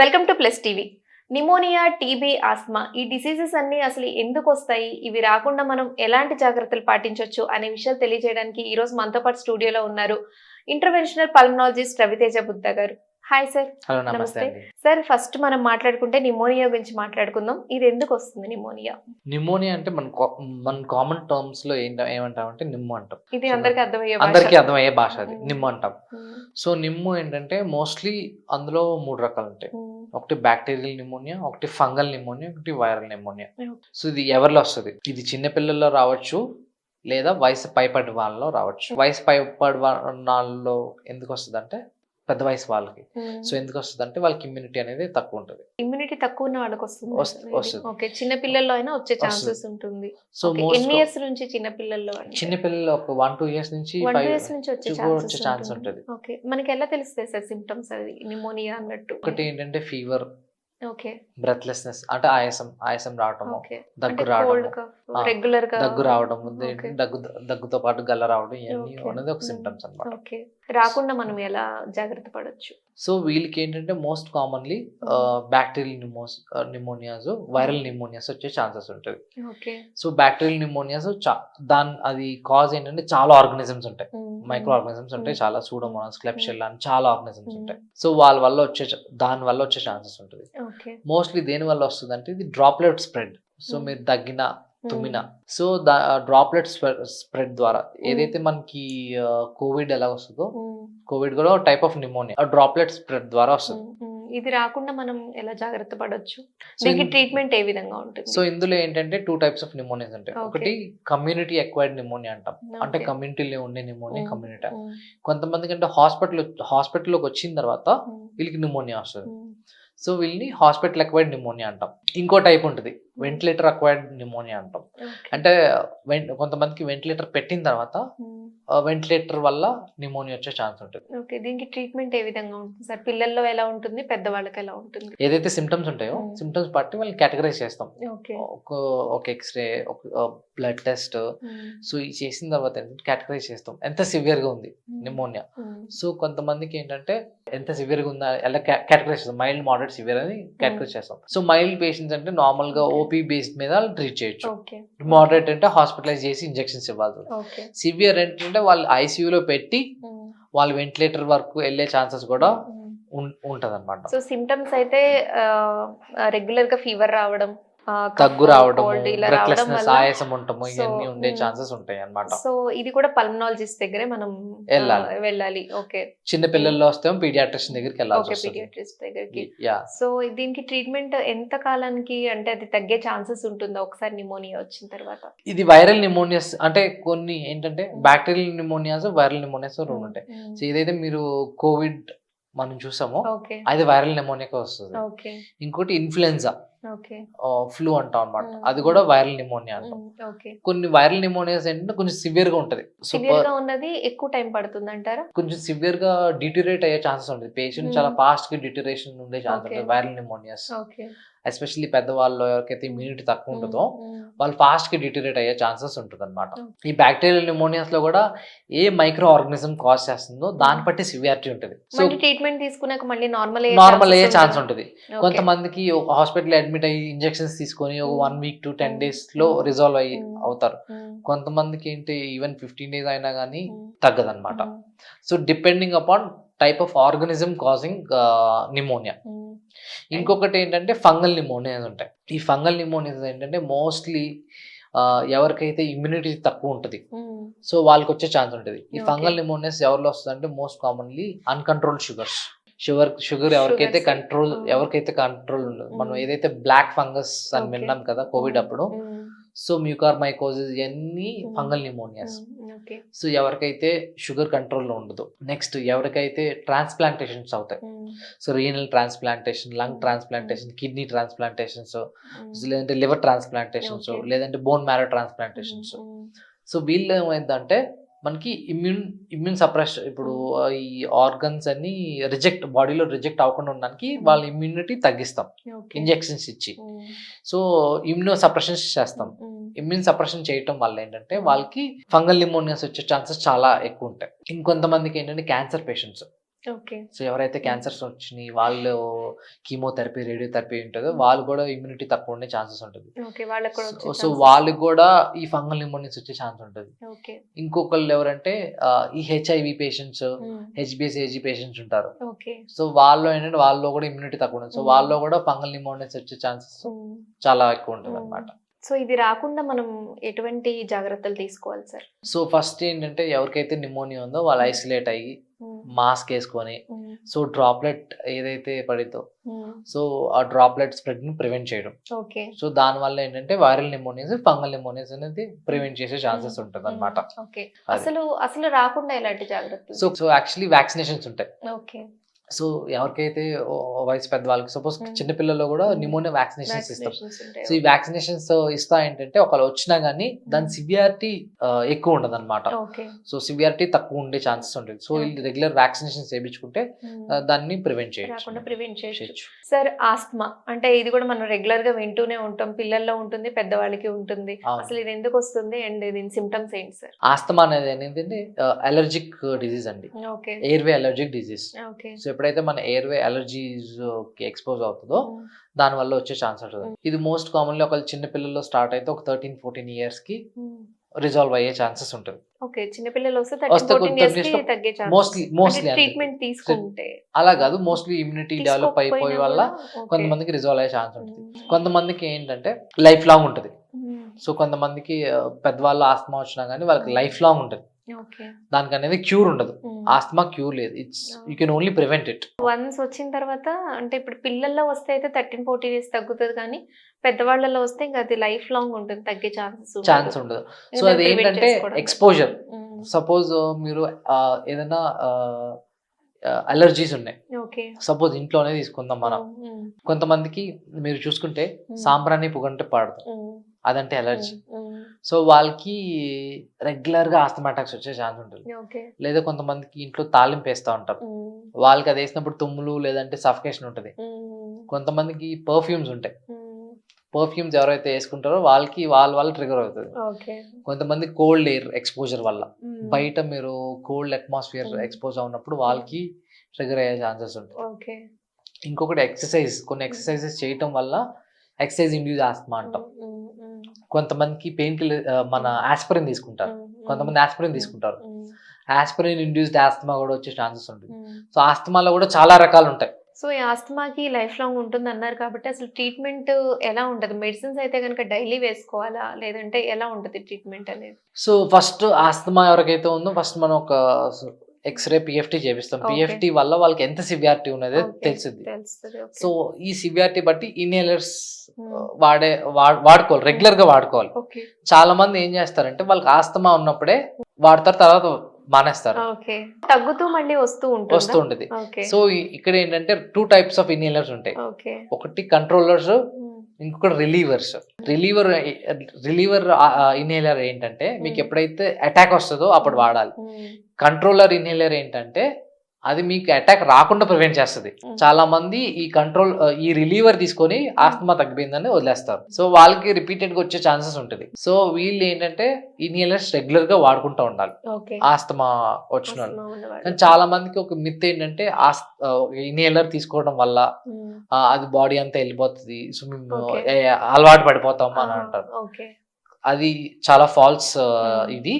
Welcome to plus TV. Pneumonia TB asthma ఈ diseases అన్ని అసలు ఎందుకు వస్తాయి? ఇవి రాకుండా మనం ఎలాంటి జాగ్రత్తలు పాటించవచ్చు అనే విషయాలు తెలియజేయడానికి ఈ రోజు మనతో పాటు స్టూడియోలో ఉన్నారు ఇంటర్వెన్షనల్ పల్మనాలజిస్ట్ రవితేజ బుద్ధ గారు. హాయ్ సార్ హలో నమస్తే సార్ ఫస్ట్ మనం మాట్లాడుకుంటే నిమోనియా గురించి మాట్లాడుకుందాం. ఇది ఎందుకు వస్తుంది నిమోనియా నిమోనియా అంటే మన మన కామన్ టర్మ్స్లో ఏంట ఏమంటామంటే నిమ్ము అంటాం. ఇది అందరికి అర్థమయ్యే భాష. అందరికీ అర్థమయ్యే భాష అది. Mm. నిమ్ము అంటాం. ఉమ్, సో నిమ్ము ఏంటంటే మోస్ట్లీ అందులో మూడు రకాలు ఉంటాయి. ఉమ్, ఒకటి బ్యాక్టీరియల్ నిమోనియా ఒకటి ఫంగల్ నిమోనియా ఒకటి వైరల్ నిమోనియా. సో ఇది ఎవరిలో వస్తుంది? ఇది చిన్న పిల్లల్లో రావచ్చు లేదా వయసు పైపడి వాళ్ళలో రావచ్చు. వయసు పైపడి వాళ్ళలో ఎందుకు వస్తుంది అంటే పెద్ద వయసు వాళ్ళకి. ఉమ్. సో ఎందుకు వస్తుంది అంటే వాళ్ళకి ఇమ్యూనిటీ అనేది తక్కువ ఉంటుంది ఇమ్యూనిటీ తక్కువ ఉన్న వాళ్ళకి వస్తుంది. చిన్న పిల్లల్లో అయినా వచ్చే. ఛాన్సెస్ ఉంటుంది. సో ఎన్ని ఇయర్స్ నుంచి చిన్న పిల్లల్లో? చిన్న పిల్లలు ఒక వన్ టూ ఇయర్స్ నుంచి ఫైవ్ ఇయర్స్ నుంచి వచ్చే ఛాన్స్ ఉంటుంది. ఓకే మనకి ఎలా తెలుస్తాయి సార్ సిమ్టమ్స్ అది నిమోనియా అన్నట్టు. ఒకటి ఏంటంటే ఫీవర్ ఓకే బ్రెత్లెస్నెస్ అంటే ఆయాసం ఆయాసం దగ్గు రావడము కఫ్ ఆ, రెగ్యులర్గా దగ్గు రావడం దగ్గు దగ్గుతో పాటు గల్ల రావడం ఇవన్నీ. అనేది ఒక. సిమ్టమ్స్ అన్నమాట. ఓకే రాకుండా మనం ఎలా జాగ్రత్త పడొచ్చు? సో వీళ్ళకి ఏంటంటే most commonly bacterial నిమోస్ pneumonias viral pneumonias వచ్చే ఛాన్సెస్ ఉంటుంది. ఓకే సో బ్యాక్టీరియల్ నిమోనియాస్ దాని అది కాజ్ ఏంటంటే చాలా ఆర్గనిజమ్స్ ఉంటాయి. మైక్రో ఆర్గనిజమ్స్ ఉంటాయి Mm. చాలా సూడోమోనాస్ క్లెప్షెల్లా అని చాలా ఆర్గనిజమ్స్. ఉంటాయి. సో వాళ్ళ వల్ల వచ్చే దాని వల్ల వచ్చే ఛాన్సెస్ ఉంటుంది. మోస్ట్లీ దేని వల్ల వస్తుంది అంటే ఇది డ్రాప్లెట్ స్ప్రెడ్ సో. మీరు దగ్గిన తుమ్మిన. సో డ్రాప్లెట్ స్ప్రెడ్ ద్వారా ఏదైతే మనకి కోవిడ్ ఎలా వస్తుందో కోవిడ్ కూడా type of pneumonia droplet spread ద్వారా వస్తుంది. ఇది రాకుండా మనం ఎలా జాగ్రత్త పడొచ్చు? సో దీనికి ట్రీట్మెంట్ ఏ విధంగా ఉంటుంది? సో ఇందులో ఏంటంటే టూ టైప్స్ ఆఫ్ నిమోనియాస్ ఉంటాయి. ఒకటి కమ్యూనిటీ ఎక్వైర్డ్ నిమోనియా అంటాం. అంటే. కమ్యూనిటీలో ఉండే నిమోనియా. కమ్యూనిటీ కొంతమందికి అంటే. హాస్పిటల్ హాస్పిటల్లోకి వచ్చిన తర్వాత వీళ్ళకి నిమోనియా వస్తుంది. సో వీళ్ళని హాస్పిటల్ అక్వైర్డ్ నిమోనియా అంటాం. ఇంకో టైప్ ఉంటుంది. వెంటిలేటర్ అక్వైర్డ్ నిమోనియా అంటాం. అంటే కొంతమందికి వెంటిలేటర్ పెట్టిన తర్వాత వెంటిలేటర్ వల్ల నిమోనియా వచ్చే ఛాన్స్ ఉంటుంది. ఓకే దీనికి ట్రీట్మెంట్ ఏ విధంగా ఉంటుంది సార్? పిల్లల్లో ఎలా ఉంటుంది? పెద్దవాళ్ళకి ఎలా ఉంటుంది? ఏదైతే సిమ్టమ్స్ ఉంటాయో. సిమ్టమ్స్ బట్టి వాళ్ళని కేటగరైజ్ చేస్తాం. ఓకే. ఒక ఒక ఎక్స్రే ఒక బ్లడ్ టెస్ట్. సో ఇది చేసిన తర్వాత కేటగరైజ్ చేస్తాం. ఎంత సివియర్గా ఉంది నిమోనియా సో కొంతమందికి ఏంటంటే ఎంత సివియర్గా ఉందా? ఎలా కేటగరైజ్ చేస్తాం? మైల్డ్ మోడరేట్ సివియర్ అని కేటగరైజ్ చేస్తాం. సో మైల్డ్ పేషెంట్స్ అంటే నార్మల్గా Okay. ఓపీ బేస్డ్ మీద ట్రీట్ చేయొచ్చు. ఓకే మోడరేట్ అంటే హాస్పిటలైజ్ చేసి ఇంజెక్షన్స్ ఇవ్వాలి సివియర్ ఏంటంటే వాళ్ళు ఐసీయూలో పెట్టి ఉమ్, వాళ్ళు వెంటిలేటర్ వరకు వెళ్ళే ఛాన్సెస్ కూడా ఉమ్. ఉంటది అనమాట సో సిమ్టమ్స్ అయితే రెగ్యులర్గా ఫీవర్ రావడం దగ్గు రావడం బ్రెత్లెస్నెస్ ఆయాసం ఉండటము So, ఇవన్నీ ఉండే. ఛాన్సెస్ ఉంటాయి అన్నమాట. సో ఇది కూడా పల్మనాలజిస్ట్ దగ్గరే మనం వెళ్ళాలి. వెళ్ళాలి. ఓకే. చిన్న పిల్లల్లో వస్తే పీడియాట్రిషన్ దగ్గరికి వస్తుంది. పీడియాట్రిస్ట్ దగ్గరికి. యా. సో దీనికి ట్రీట్మెంట్ ఎంత కాలానికి అంటే అది తగ్గే ఛాన్సెస్ ఉంటుందా? ఒకసారి నిమోనియా వచ్చిన తర్వాత. ఇది వైరల్ నిమోనియాస్ అంటే కొన్ని ఏంటంటే బ్యాక్టీరియల్ నిమోనియాస్ వైరల్ నిమోనియాస్ రెండు ఉంటాయి. సో ఏదైతే మీరు కోవిడ్ మనం చూసామో అది వైరల్ నిమోనియాకి వస్తుంది. ఓకే. ఇంకోటి ఇన్ఫ్లుయెన్జా ఫ్లూ అంటాం అనమాట. అది కూడా వైరల్ నిమోనియా అంటాం. కొన్ని వైరల్ నిమోనియాస్ ఏంటంటే కొంచెం సివియర్గా ఉంటది. సివియర్గా ఉన్నది ఎక్కువ టైం పడుతుంది అంటారా కొంచెం సివియర్గా డిటరేట్ అయ్యే ఛాన్సెస్ ఉంటుంది పేషెంట్. చాలా ఫాస్ట్గా డిటరేషన్ ఉండే ఛాన్స్. ఉంటుంది వైరల్ నిమోనియాస్. ఓకే. ఎస్పెషల్లీ పెద్దవాళ్ళు ఎవరికైతే ఇమ్యూనిటీ తక్కువ ఉంటుందో వాళ్ళు ఫాస్ట్గా డిటరేట్ అయ్యే ఛాన్సెస్ ఉంటుంది అనమాట. ఈ బ్యాక్టీరియల్ నిమోనియాస్లో కూడా ఏ మైక్రో ఆర్గనిజం కాజ్ చేస్తుందో దాన్ని బట్టి సివియారిటీ ఉంటుంది. సో ట్రీట్మెంట్ తీసుకున్నాక మళ్ళీ నార్మల్ నార్మల్ అయ్యే ఛాన్స్ ఉంటుంది. కొంతమందికి హాస్పిటల్ అడ్మిట్ అయ్యి ఇంజెక్షన్స్ తీసుకొని ఒక. One week to ten. డేస్లో. రిజాల్వ్ అయ్యి. అవుతారు. కొంతమందికి ఏంటి ఈవెన్ ఫిఫ్టీన్ డేస్ అయినా కానీ తగ్గదన్నమాట. So depending upon type of organism causing pneumonia ఇంకొకటి ఏంటంటే ఫంగల్ నిమోనియాస్ ఉంటాయి ఈ ఫంగల్ నిమోనియాస్ ఏంటంటే మోస్ట్లీ ఎవరికైతే ఇమ్యూనిటీ తక్కువ ఉంటుంది సో వాళ్ళకి వచ్చే ఛాన్స్ ఉంటుంది ఈ. ఫంగల్ నిమోనియాస్ ఎవరిలో వస్తుంది అంటే most commonly uncontrol sugars sugar sugar ఎవరికైతే Sugars. కంట్రోల్. ఎవరికైతే కంట్రోల్ ఉండదు మనం Mm. ఏదైతే బ్లాక్ ఫంగస్ అని. విన్నాం కదా కోవిడ్ అప్పుడు సో మ్యూకార్ మైకోసిస్ ఇవన్నీ. Fungal pneumonias okay. సో ఎవరికైతే షుగర్ కంట్రోల్లో ఉండదు నెక్స్ట్ ఎవరికైతే ట్రాన్స్ప్లాంటేషన్స్ అవుతాయి. So renal transplantation lung transplantation kidney transplantations లేదంటే లివర్ ట్రాన్స్ప్లాంటేషన్స్. లేదంటే బోన్ మ్యారో ట్రాన్స్ప్లాంటేషన్స్ సో వీళ్ళు ఏమైందంటే మనకి ఇమ్యూన్ ఇమ్యూన్ సప్రెస్ ఇప్పుడు ఈ ఆర్గన్స్ అన్ని రిజెక్ట్ బాడీలో రిజెక్ట్ అవ్వకుండా ఉండడానికి వాళ్ళ ఇమ్యూనిటీ తగ్గిస్తాం. ఇంజెక్షన్స్ ఇచ్చి. సో ఇమ్యూనో సప్రెషన్స్ చేస్తాం. ఇమ్యూన్ సప్రెషన్ చేయటం వల్ల ఏంటంటే వాళ్ళకి ఫంగల్ నిమోనియాస్ వచ్చే ఛాన్సెస్ చాలా ఎక్కువ ఉంటాయి. ఇంకొంతమందికి ఏంటంటే క్యాన్సర్ పేషెంట్స్ సో ఎవరైతే క్యాన్సర్స్ వచ్చినాయి వాళ్ళు కీమోథెరపీ రేడియోథెరపీ ఉంటుందో వాళ్ళు కూడా ఇమ్యూనిటీ తక్కువ ఉండే ఛాన్సెస్ ఉంటుంది సో-. వాళ్ళకి కూడా ఈ ఫంగల్ నిమోనియస్ వచ్చే ఛాన్స్ ఉంటుంది ఓకే ఇంకొకళ్ళు ఎవరంటే ఈ HIV patients HBS AG patients ఉంటారు ఓకే సో వాళ్ళు ఏంటంటే వాళ్ళలో కూడా ఇమ్యూనిటీ తక్కువ ఉంటుంది సో. వాళ్ళలో కూడా ఫంగల్ నిమోనియస్ వచ్చే ఛాన్సెస్. చాలా ఎక్కువ ఉంటుంది. అనమాట సో ఇది రాకుండా మనం ఎటువంటి జాగ్రత్తలు తీసుకోవాలి సార్ సో ఫస్ట్ ఏంటంటే ఎవరికైతే నిమోనియా ఉందో వాళ్ళు. ఐసోలేట్ అయ్యి మాస్క్ వేసుకొని. సో డ్రాప్లెట్ ఏదైతే పడితో సో ఆ డ్రాప్లెట్ స్ప్రెడ్ని ప్రివెంట్ చేయడం. ఓకే. సో దాని వల్ల ఏంటంటే వైరల్ నిమోనియాస్ ఫంగల్ నిమోనియాస్ అనేది ప్రివెంట్ చేసే ఛాన్సెస్ ఉంటుంది అనమాట అసలు అసలు రాకుండా ఎలాంటి జాగ్రత్తలు? సో సో యాక్చువల్లీ వ్యాక్సినేషన్స్ ఉంటాయి. ఓకే. సో ఎవరికైతే వయసు పెద్ద వాళ్ళకి సపోజ్. చిన్నపిల్లల్లో కూడా. నిమోనియా వ్యాక్సినేషన్స్ ఇస్తాం. సో ఈ వ్యాక్సినేషన్స్ ఇస్తా ఏంటంటే ఒకళ్ళు వచ్చినా గానీ దాని. సివియారిటీ ఎక్కువ ఉండదు అనమాట సో సివియారిటీ తక్కువ ఉండే ఛాన్సెస్ ఉంటుంది సో. రెగ్యులర్ వ్యాక్సినేషన్స్ వేయించుకుంటే దాన్ని ప్రివెంట్ చేయొచ్చు ప్రివెంట్ చేయొచ్చు. సార్ ఆస్మా అంటే ఇది కూడా మనం రెగ్యులర్గా వింటూనే ఉంటాం పిల్లల్లో ఉంటుంది పెద్దవాళ్ళకి ఉంటుంది. అసలు ఇది ఎందుకు వస్తుంది అండ్ దీని సిమ్టమ్స్ ఏంటి సార్ ఆస్తమా అనేది ఏంటంటే అలర్జిక్ డిజీజ్ అండి okay airway allergic disease so ఎప్పుడైతే మన ఎయిర్వే అలర్జీస్కి ఎక్స్పోజ్ అవుతుందో దాని వల్ల వచ్చే ఛాన్స్ ఉంటుంది. ఇది మోస్ట్ కామన్లీ ఒక చిన్న పిల్లల్లో స్టార్ట్ అయితే ఒక థర్టీన్ ఫోర్టీన్ ఇయర్స్కి రిజాల్వ్ అయ్యే ఛాన్సెస్ ఉంటుంది. ఓకే చిన్నపిల్లలు వస్తే వస్తే మోస్ట్లీ మోస్ట్లీ ట్రీట్మెంట్ తీసుకుంటే. అలా కాదు మోస్ట్లీ ఇమ్యూనిటీ డెవలప్ అయిపోయే వల్ల. కొంతమందికి రిజాల్వ్ అయ్యే ఛాన్స్ ఉంటుంది. ఉమ్. కొంతమందికి ఏంటంటే లైఫ్ లాంగ్ ఉంటుంది. సో కొంతమందికి పెద్దవాళ్ళు ఆస్తమా వచ్చినా కానీ వాళ్ళకి లైఫ్ లాంగ్ ఉంటుంది. దానికి అనేది క్యూర్ ఉండదు. ఆస్తమా క్యూర్ లేదు. It's you can only prevent it. Once వచ్చిన తర్వాత అంటే ఇప్పుడు పిల్లల్లో వస్తే అయితే థర్టీన్ ఫోర్టీన్ ఇయర్స్ తగ్గుతుంది కానీ పెద్దవాళ్ళలో వస్తే ఇంకా అది లైఫ్ లాంగ్ ఉంటుంది తగ్గే ఛాన్సెస్ ఛాన్స్ ఉండదు. సో అది ఏంటంటే ఎక్స్పోజర్. సపోజ్ మీరు ఆ, ఏదైనా అలర్జీస్ ఉన్నాయి. ఓకే. సపోజ్ ఇంట్లోనే తీసుకుందాం మనం. కొంతమందికి మీరు చూసుకుంటే సాంబ్రాణి పొగంటే పడదు. అదంటే ఎలర్జీ సో వాళ్ళకి రెగ్యులర్గా ఆస్తమాటాక్స్ వచ్చే ఛాన్స్ ఉంటుంది. లేదా కొంతమందికి ఇంట్లో తాలింపు వేస్తూ ఉంటారు వాళ్ళకి అది వేసినప్పుడు తుమ్ములు లేదంటే సఫికేషన్ ఉంటుంది. కొంతమందికి పర్ఫ్యూమ్స్ ఉంటాయి. పర్ఫ్యూమ్స్ ఎవరైతే వేసుకుంటారో వాళ్ళకి వాళ్ళ వల్ల ట్రిగర్ అవుతుంది. కొంతమంది కోల్డ్ ఎయిర్ ఎక్స్పోజర్ వల్ల. బయట మీరు కోల్డ్ అట్మాస్ఫియర్. ఎక్స్పోజ్ అవునప్పుడు వాళ్ళకి ట్రిగర్ అయ్యే ఛాన్సెస్ ఉంటాయి. ఓకే. ఇంకొకటి ఎక్సర్సైజ్ కొన్ని ఎక్సర్సైజెస్ చేయటం వల్ల ఎక్సర్సైజ్ ఇండ్యూస్ ఆస్తమా అంటాం. కొంతమందికి పెయిన్ కిల్లర్ మన ఆస్పిరిన్ తీసుకుంటారు. కొంతమంది ఆస్పిరిన్ తీసుకుంటారు. ఆస్పిరిన్ ఇండ్యూస్డ్ ఆస్తమా కూడా వచ్చే ఛాన్సెస్ ఉంటుంది. సో ఆస్తమాలో కూడా చాలా రకాలు ఉంటాయి. సో ఈ ఆస్తమాకి లైఫ్ లాంగ్ ఉంటుంది అన్నారు కాబట్టి అసలు ట్రీట్మెంట్ ఎలా ఉంటుంది? మెడిసిన్స్ అయితే కనుక డైలీ వేసుకోవాలా? లేదంటే ఎలా ఉంటుంది ట్రీట్మెంట్ అనేది? సో ఫస్ట్ ఆస్తమా ఎవరికైతే ఉందో ఫస్ట్ మనం ఒక ఎక్స్రే పిఎఫ్టీ చేపిస్తాం. పిఎఫ్టీ వల్ల వాళ్ళకి ఎంత సివియారిటీ ఉన్నది. తెలిసింది సో ఈ సివియారిటీ బట్టి ఇన్హేలర్స్ Hmm. వాడే వా- వాడుకోవాలి. రెగ్యులర్గా వాడుకోవాలి. చాలా మంది ఏం చేస్తారంటే వాళ్ళకి ఆస్తమా ఉన్నప్పుడే వాడతారు తర్వాత మానేస్తారు. తగ్గుతూ మళ్ళీ వస్తూ వస్తూ ఉంటుంది. ఉండేది ఓకే సో ఇక్కడ ఏంటంటే టూ టైప్స్ ఆఫ్ ఇన్హేలర్స్ ఉంటాయి. ఒకటి కంట్రోలర్స్ ఇంకొకటి రిలీవర్స్ రిలీవర్ రిలీవర్ ఇన్హేలర్ ఏంటంటే మీకు Hmm. ఎప్పుడైతే అటాక్ వస్తుందో అప్పుడు వాడాలి కంట్రోలర్ ఇన్హేలర్ ఏంటంటే అది మీకు అటాక్ రాకుండా ప్రివెంట్ చేస్తుంది. చాలా మంది ఈ కంట్రోల్ ఈ రిలీవర్ తీసుకొని ఆస్తమా తగ్గిపోయిందని వదిలేస్తారు. సో వాళ్ళకి రిపీటెడ్గా వచ్చే ఛాన్సెస్ ఉంటుంది. సో వీళ్ళు ఏంటంటే ఇన్హేలర్స్ రెగ్యులర్గా వాడుకుంటూ ఉండాలి. ఆస్తమా వచ్చిన వాళ్ళు. కానీ చాలా మందికి ఒక మిత్ ఏంటంటే ఆస్ ఇన్హేలర్ తీసుకోవడం వల్ల అది బాడీ అంతా వెళ్ళిపోతుంది. సో మేము Okay. ఏ, అలవాటు పడిపోతాం అని అంటారు. అది చాలా ఫాల్స్ Hmm. ఇది.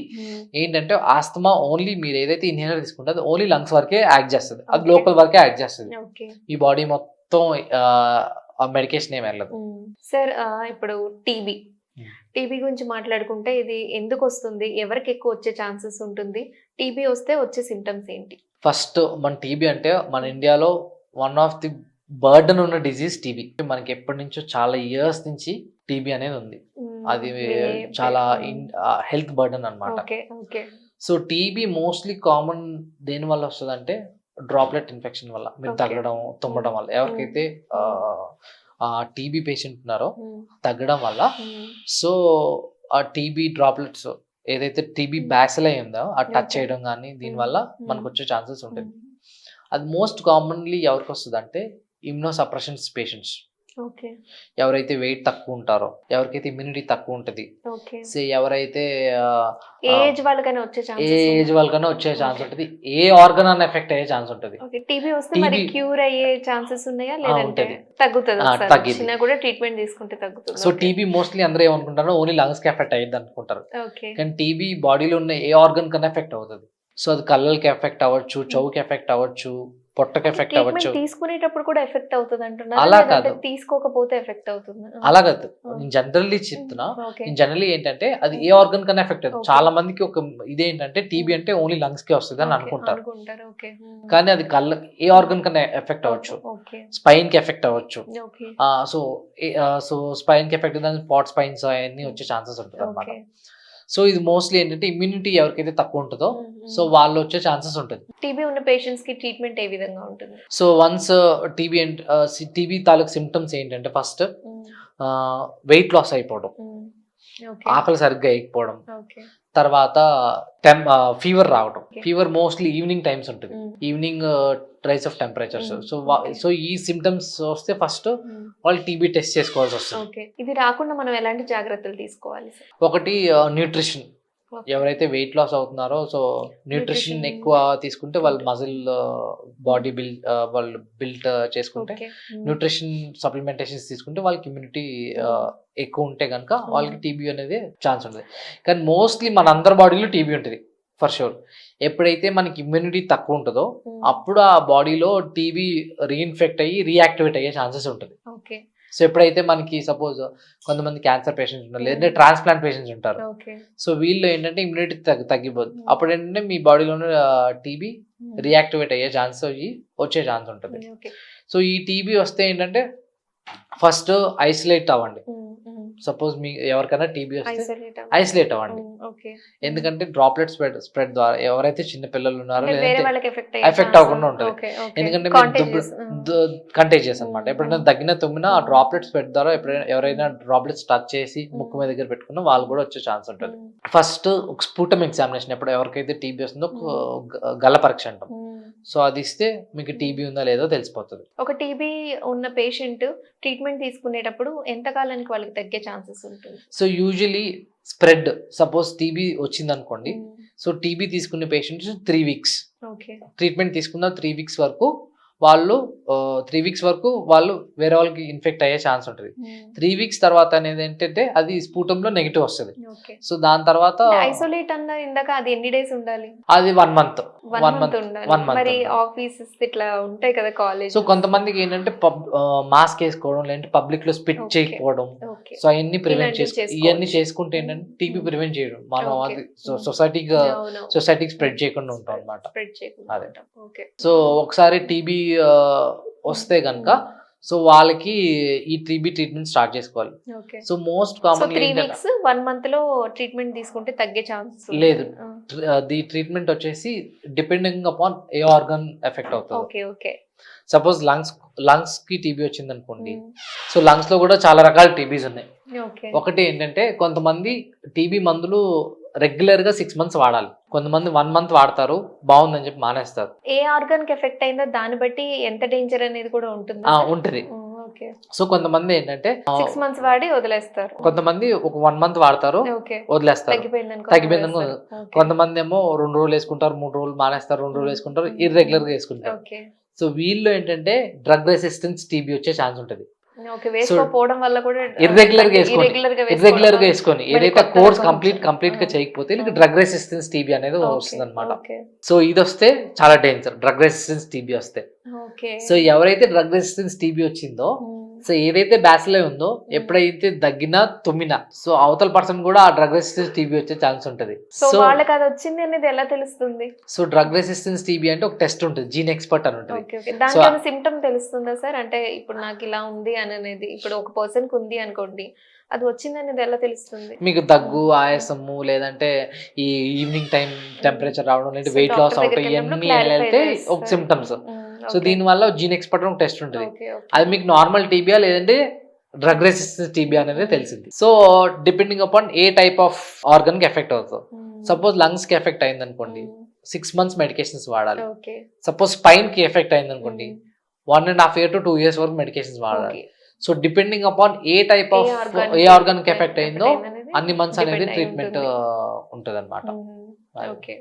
ఏంటంటే ఆస్తమా ఓన్లీ మీరు ఏదైతే ఇన్హేలర్ తీసుకుంటే అది ఓన్లీ లంగ్స్ వరకే యాక్ట్ చేస్తుంది. అది. లోకల్ వరకే యాక్ట్ చేస్తుంది. ఈ బాడీ మొత్తం మెడికేషన్ ఏం వెళ్ళదు. సార్ ఇప్పుడు టీబీ Hmm. టీబీ గురించి మాట్లాడుకుంటే ఇది ఎందుకు వస్తుంది? ఎవరికి ఎక్కువ వచ్చే ఛాన్సెస్ ఉంటుంది? టీబీ వస్తే వచ్చే సిమ్టమ్స్ ఏంటి? ఫస్ట్ మన టీబీ అంటే మన ఇండియాలో వన్ ఆఫ్ ది బర్డన్ ఉన్న డిజీజ్ టీబీ మనకి ఎప్పటి నుంచో చాలా ఇయర్స్ నుంచి టీబీ అనేది ఉంది. Hmm. అది చాలా. Health burden okay so TB mostly common దేని వల్ల వస్తుంది అంటే డ్రాప్లెట్ ఇన్ఫెక్షన్ వల్ల మీరు. తగ్గడం తుమ్మడం వల్ల ఎవరికైతే టీబీ పేషెంట్ ఉన్నారో. తగ్గడం వల్ల. సో ఆ టీబీ డ్రాప్లెట్స్ ఏదైతే టీబీ బ్యాక్సల్ అయి ఉందో ఆ టచ్. చేయడం కానీ దీనివల్ల మనకు వచ్చే ఛాన్సెస్ ఉంటుంది. అది మోస్ట్ కామన్లీ ఎవరికి వస్తుంది అంటే ఇమ్నో సప్రెషన్స్ పేషెంట్స్ ఎవరైతే వెయిట్ తక్కువ ఉంటారో ఎవరికైతే ఇమ్యూనిటీ తక్కువ ఉంటుంది ఓకే. సో ఎవరైతే ఏజ్ వాళ్ళకైనా వచ్చే ఏ ఛాన్సెస్ ఏజ్ వాళ్ళకన్నా వచ్చే ఛాన్స్. ఉంటుంది. ఏ ఆర్గన్ అన్న ఎఫెక్ట్ అయ్యే ఛాన్స్ ఉంటుంది. టీబీ వస్తే మరి క్యూర్ అయ్యే ఛాన్సెస్ ఉన్నాయా? లేదంటే. తగ్గుతుంది. వచ్చినా కూడా ట్రీట్మెంట్ తీసుకుంటే తగ్గుతుంది? సో టీబీ మోస్ట్లీ అందరూ ఏమనుకుంటారో ఓన్లీ లంగ్స్కి ఎఫెక్ట్ అయ్యింది అనుకుంటారు. కానీ టీబీ బాడీలో ఉన్న ఏ ఆర్గన్ కన్నా ఎఫెక్ట్ అవుతుంది. సో అది కళ్ళకి ఎఫెక్ట్ అవ్వచ్చు చెవుకి ఎఫెక్ట్ అవ్వచ్చు పొట్టకి ఎఫెక్ట్ అవ్వచ్చు. తీసుకునేటప్పుడు కూడా ఎఫెక్ట్ అవుతుంది అంటున్నారు అలా కాదు. తీసుకోకపోతే ఎఫెక్ట్ అవుతుంది? అలా కాదు. నేను జనరల్లీ చెప్తున్నా ఓకే నేను జనరల్లీ ఏంటంటే అది ఏ ఆర్గన్ కన్నా ఎఫెక్ట్ అవుతుంది. చాలా మందికి ఒక ఇదేంటంటే టీబీ అంటే ఓన్లీ లంగ్స్కి వస్తుంది అని అనుకుంటారు. కానీ అది కళ్ళ ఏ ఆర్గన్ కన్నా ఎఫెక్ట్ అవ్వచ్చు. స్పైన్కి ఎఫెక్ట్ అవ్వచ్చు. సో సో స్పైన్కి ఎఫెక్ట్ స్పాట్ స్పైన్స్ అవన్నీ వచ్చే ఛాన్సెస్ ఉంటుంది అనమాట సో ఇది మోస్ట్లీ ఏంటంటే ఇమ్యూనిటీ ఎవరికైతే తక్కువ ఉంటుందో సో వాళ్ళు వచ్చే ఛాన్సెస్ ఉంటుంది. టీబీ ఉన్న పేషెంట్స్కి ట్రీట్మెంట్ ఏ విధంగా ఉంటుంది? సో వన్స్ టీబీ టీబీ తాలూకు సిమ్టమ్స్ ఏంటంటే ఫస్ట్ వెయిట్ లాస్ అయిపోవడం. ఆకలి సరిగ్గా వేయకపోవడం. తర్వాత టెం ఫీవర్ రావడం. ఫీవర్ మోస్ట్లీ ఈవినింగ్ టైమ్స్ ఉంటుంది. Evening rise of temperatures. Mm, so. So ఈ సిమ్టమ్స్ వస్తే ఫస్ట్ వాళ్ళు టీబీ టెస్ట్ చేసుకోవాల్సి వస్తుంది. ఇది రాకుండా మనం ఎలాంటి జాగ్రత్తలు తీసుకోవాలి ఒకటి న్యూట్రిషన్. ఎవరైతే వెయిట్ లాస్ అవుతున్నారో సో న్యూట్రిషన్. ఎక్కువ తీసుకుంటే వాళ్ళు మజిల్ బాడీ బిల్డ్ వాళ్ళు బిల్డ్ చేసుకుంటే ఓకే న్యూట్రిషన్ సప్లిమెంటేషన్స్ తీసుకుంటే వాళ్ళకి ఇమ్యూనిటీ ఎక్కువ ఉంటే కనుక వాళ్ళకి టీబీ అనేది ఛాన్స్ ఉంటుంది. కానీ మోస్ట్లీ మన అందరి బాడీలో టీబీ ఉంటుంది. ఫర్ షూర్ ఎప్పుడైతే మనకి ఇమ్యూనిటీ తక్కువ ఉంటుందో అప్పుడు ఆ బాడీలో టీబీ రీఇన్ఫెక్ట్ అయ్యి రీయాక్టివేట్ అయ్యే ఛాన్సెస్ ఉంటుంది. ఓకే. సో ఎప్పుడైతే మనకి సపోజ్ కొంతమంది క్యాన్సర్ పేషెంట్స్ ఉంటారు లేదంటే ట్రాన్స్ప్లాంట్ పేషెంట్స్ ఉంటారు సో వీళ్ళు ఏంటంటే ఇమ్యూనిటీ తగ్గి తగ్గిపోతుంది అప్పుడు ఏంటంటే మీ బాడీలో టీబీ రియాక్టివేట్ అయ్యే ఛాన్స్ అయ్యి వచ్చే ఛాన్స్ ఉంటుంది. సో ఈ టీబీ వస్తే ఏంటంటే ఫస్ట్ ఐసోలేట్ అవ్వండి. సపోజ్ మీ ఎవరికైనా టీబీ వస్తే ఐసోలేట్ అవ్వండి. ఎందుకంటే డ్రాప్లెట్ స్ప్రెడ్ స్ప్రెడ్ ద్వారా ఎవరైతే చిన్న పిల్లలు ఉన్నారో ఎఫెక్ట్ అవ్వకుండా ఉంటది. ఎందుకంటే కంటేజియస్ అనమాట ఎప్పుడైనా తగ్గిన తుమ్మినా ఆ డ్రాప్లెట్ స్ప్రెడ్ ద్వారా ఎప్పుడైనా ఎవరైనా డ్రాప్లెట్స్ టచ్ చేసి ముక్కు మీద దగ్గర పెట్టుకున్నా వాళ్ళు కూడా వచ్చే ఛాన్స్ ఉంటుంది. ఫస్ట్ ఒక స్పూటమ్ ఎగ్జామినేషన్ ఎప్పుడు ఎవరికైతే టీబీ వస్తుందో గల పరీక్ష అంటాం. సో అది ఇస్తే మీకు టీబీ ఉందా లేదో తెలిసిపోతుంది. ఒక టీబీ ఉన్న పేషెంట్ ట్రీట్మెంట్ తీసుకునేటప్పుడు ఎంత కాలానికి వాళ్ళకి తగ్గే ఛాన్సెస్ ఉంటుంది? So usually spread suppose TB వచ్చింది అనుకోండి సో టీబీ తీసుకునే patients three weeks okay treatment తీసుకున్న త్రీ వీక్స్ వరకు వాళ్ళు త్రీ వీక్స్ వరకు వాళ్ళు వేరే వాళ్ళకి ఇన్ఫెక్ట్ అయ్యే ఛాన్స్ ఉంటుంది. త్రీ వీక్స్ తర్వాత అనేది ఏంటంటే అది స్ఫూటంలో నెగిటివ్ వస్తుంది. సో దాని తర్వాత ఐసోలేట్ అన్న ఇందాక అది ఎన్ని డేస్ ఉండాలి? అది one month one one month month మరి ఉండాలి. ఆఫీసెస్ ఇట్లా ఉంటాయి కదా కాలేజ్ సో కొంతమందికి ఏంటంటే మాస్క్ వేసుకోవడం లేదంటే పబ్లిక్లో స్పిట్. చేయకపోవడం. సో అవన్నీ ప్రివెంట్ చేసుకో. ఇవన్నీ చేసుకుంటే ఏంటంటే టీబీ ప్రివెంట్ చేయడం. మనం. అది. సొసైటీకి సొసైటీకి స్ప్రెడ్ చేయకుండా ఉంటాం అనమాట సో ఒకసారి టీబీ వస్తే కనుక సో వాళ్ళకి ఈ టీబీ ట్రీట్మెంట్ స్టార్ట్ చేసుకోవాలి. సో మోస్ట్ కామన్ వన్ మంత్లో ట్రీట్మెంట్ తీసుకుంటే తగ్గే ఛాన్సెస్ లేదు. ది ట్రీట్మెంట్ వచ్చేసి డిపెండింగ్ అపాన్ ఏ ఆర్గన్ ఎఫెక్ట్ అవుతుంది. Okay okay. సపోజ్ లంగ్స్ లంగ్స్కి టీబీ వచ్చింది అనుకోండి సో లంగ్స్లో కూడా చాలా రకాల టీబీస్ ఉన్నాయి. ఓకే. ఒకటి ఏంటంటే కొంతమంది టీబీ మందులు రెగ్యులర్గా సిక్స్ మంత్స్ వాడాలి. కొంతమంది వన్ మంత్ వాడతారు బాగుందని చెప్పి మానేస్తారు. ఏ ఆర్గన్కి ఎఫెక్ట్ అయిందో దాన్ని బట్టి ఎంత డేంజర్ అనేది కూడా ఉంటుంది? ఉంటది. సో కొంతమంది ఏంటంటే సిక్స్ మంత్స్ వాడి వదిలేస్తారు. కొంతమంది ఒక వన్ మంత్ వాడతారు వదిలేస్తారు. తగ్గిపోయింది. కొంతమంది ఏమో రెండు రోజులు వేసుకుంటారు మూడు రోజులు మానేస్తారు రెండు రోజులు వేసుకుంటారు ఇర్రెగ్యులర్గా వేసుకుంటారు. ఓకే. సో వీళ్ళు ఏంటంటే డ్రగ్ రెసిస్టెన్స్ టీబీ వచ్చే ఛాన్స్ ఉంటుంది. గా వేసుకోండి. ఇర్రెగ్యులర్గా. వేసుకొని ఏదైతే కోర్స్ కంప్లీట్ కంప్లీట్గా. చేయకపోతే. డ్రగ్ రెసిస్టెన్స్ టీబీ అనేది వస్తుంది అనమాట సో ఇది వస్తే చాలా డేంజర్ డ్రగ్ రెసిస్టెన్స్ టీబీ వస్తే సో ఎవరైతే డ్రగ్ రెసిస్టెన్స్ టీబీ వచ్చిందో. సో ఏదైతే బ్యాసిలే ఉందో ఎప్పుడైతే దగ్గినా తుమ్మినా. సో అవతల పర్సన్ కూడా ఆ డ్రగ్ రెసిస్టెన్స్ టీబీ వచ్చే ఛాన్స్ ఉంటుంది. సో వాళ్ళకి అది వచ్చింది అనేది ఎలా తెలుస్తుంది? సో డ్రగ్ రెసిస్టెన్స్ టీబీ అంటే ఒక టెస్ట్ ఉంటుంది జీన్ ఎక్స్పర్ట్ అని ఉంటుంది. దానికి సిమ్టమ్ తెలుస్తుందా సార్ అంటే ఇప్పుడు నాకు ఇలా ఉంది అని అనేది ఇప్పుడు ఒక పర్సన్కి ఉంది అనుకోండి అది వచ్చింది అనేది ఎలా తెలుస్తుంది? మీకు దగ్గు ఆయాసము లేదంటే ఈ ఈవినింగ్ టైం టెంపరేచర్ రావడం లేదంటే వెయిట్ లాస్ వెళ్ళినప్పుడు ఇవన్నీ వెళ్తే ఒక. Symptoms so okay. దీని వల్ల జీన్ ఎక్స్పర్ట్ ఒక టెస్ట్ ఉంటుంది. అది మీకు నార్మల్ టీబీయా లేదంటే డ్రగ్ రెసిస్టెన్స్ టీబీయా అనేది తెలిసింది. సో డిపెండింగ్ అపాన్ ఏ టైప్ ఆఫ్ ఆర్గన్కి ఎఫెక్ట్ అవుతుంది. సపోజ్ లంగ్స్కి ఎఫెక్ట్ అయింది అనుకోండి సిక్స్ మంత్స్ మెడికేషన్స్ వాడాలి. సపోజ్ స్పైన్కి ఎఫెక్ట్ అయింది అనుకోండి one and half year to two years వరకు మెడికేషన్స్ వాడాలి. సో డిపెండింగ్ అపాన్ ఏ టైప్ ఆఫ్ ఏ కి ఆర్గాన్ ఎఫెక్ట్ అయిందో అన్ని మంత్స్ అనేది ట్రీట్మెంట్ ఉంటుంది. అనమాట. ఓకే